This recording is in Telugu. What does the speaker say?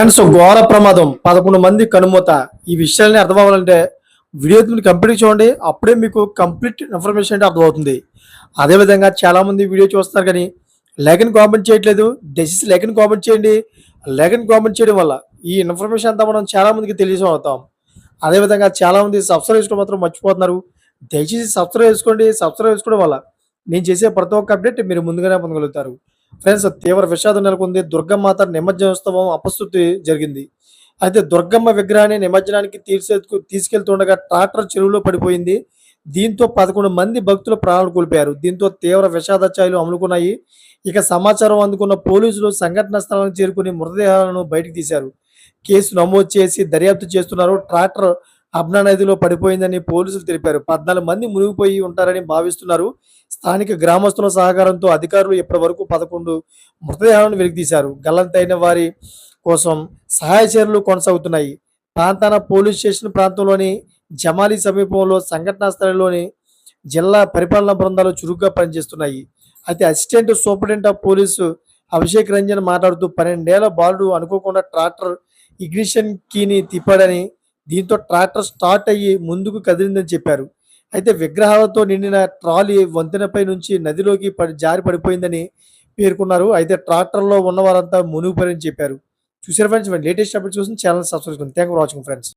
ఫ్రెండ్స్ ఘోర ప్రమాదం. పదకొండు మంది కనుమూత. ఈ విషయాన్ని అర్థం అవ్వాలంటే వీడియో కంప్లీట్ చూడండి. అప్పుడే మీకు కంప్లీట్ ఇన్ఫర్మేషన్ అంటే అర్థమవుతుంది. అదేవిధంగా చాలామంది వీడియో చూస్తున్నారు కానీ లేఖని కామెంట్ చేయట్లేదు. డెసిస్ లేఖని కామెంట్ చేయండి. లేఖని కామెంట్ చేయడం వల్ల ఈ ఇన్ఫర్మేషన్ అంతా మనం చాలామందికి తెలిసి అవుతాం అదేవిధంగా చాలామంది సబ్స్క్రైబ్ చేసుకోవడం మాత్రం మర్చిపోతున్నారు. దయచేసి సబ్స్క్రైబ్ చేసుకోండి. సబ్స్క్రైబ్ చేసుకోవడం వల్ల నేను చేసే ప్రతి ఒక్క అప్డేట్ మీరు ముందుగానే పొందగలుగుతారు. ఫ్రెండ్స్ తీవ్ర విషాదం నెలకొంది. దుర్గమ్మాత నిమజ్జనోత్సవం అపస్థుతి జరిగింది. అయితే దుర్గమ్మ విగ్రహాన్ని నిమజ్జనానికి తీర్చే తీసుకెళ్తుండగా ట్రాక్టర్ చెరువులో పడిపోయింది. దీంతో పదకొండు మంది భక్తులు ప్రాణాలు కోల్పోయారు. దీంతో తీవ్ర విషాద ఛాయలు అమ్ముకున్నాయి ఇక సమాచారం అందుకున్న పోలీసులు సంఘటన స్థలానికి చేరుకుని మృతదేహాలను బయటకు తీశారు. కేసు నమోదు చేసి దర్యాప్తు చేస్తున్నారు. ట్రాక్టర్ అబ్నా నదిలో పడిపోయిందని పోలీసులు తెలిపారు. పద్నాలుగు మంది మునిగిపోయి ఉంటారని భావిస్తున్నారు. స్థానిక గ్రామస్తుల సహకారంతో అధికారులు ఇప్పటి వరకు పదకొండు మృతదేహాలను వెలికితీశారు. గల్లంతైన వారి కోసం సహాయ చర్యలు కొనసాగుతున్నాయి. ప్రాంతాన పోలీస్ స్టేషన్ ప్రాంతంలోని జమాలి సమీపంలో సంఘటనా స్థలంలోని జిల్లా పరిపాలనా బృందాలు చురుగ్గా పనిచేస్తున్నాయి. అయితే assistant superintendent of police Abhishek Ranjan మాట్లాడుతూ పన్నెండేళ్ళ బాలుడు అనుకోకుండా ట్రాక్టర్ ఇగ్నిషన్ కీని తిప్పాడని దీంతో ట్రాక్టర్ స్టార్ట్ అయ్యి ముందుకు కదిలిందని చెప్పారు. అయితే విగ్రహాలతో నిండిన ట్రాలీ వంతెనపై నుంచి నదిలోకి పడి జారి పడిపోయిందని పేర్కొన్నారు. అయితే ట్రాక్టర్లో ఉన్న వారంతా మునిగిపోయారని చెప్పారు. చూసారు ఫ్రెండ్స్ లేటెస్ట్ అప్డేట్ చూసి ఛానల్ సబ్స్క్రైబ్ చేసుకోండి థ్యాంక్ ఫర్ వాచింగ్ ఫ్రెండ్స్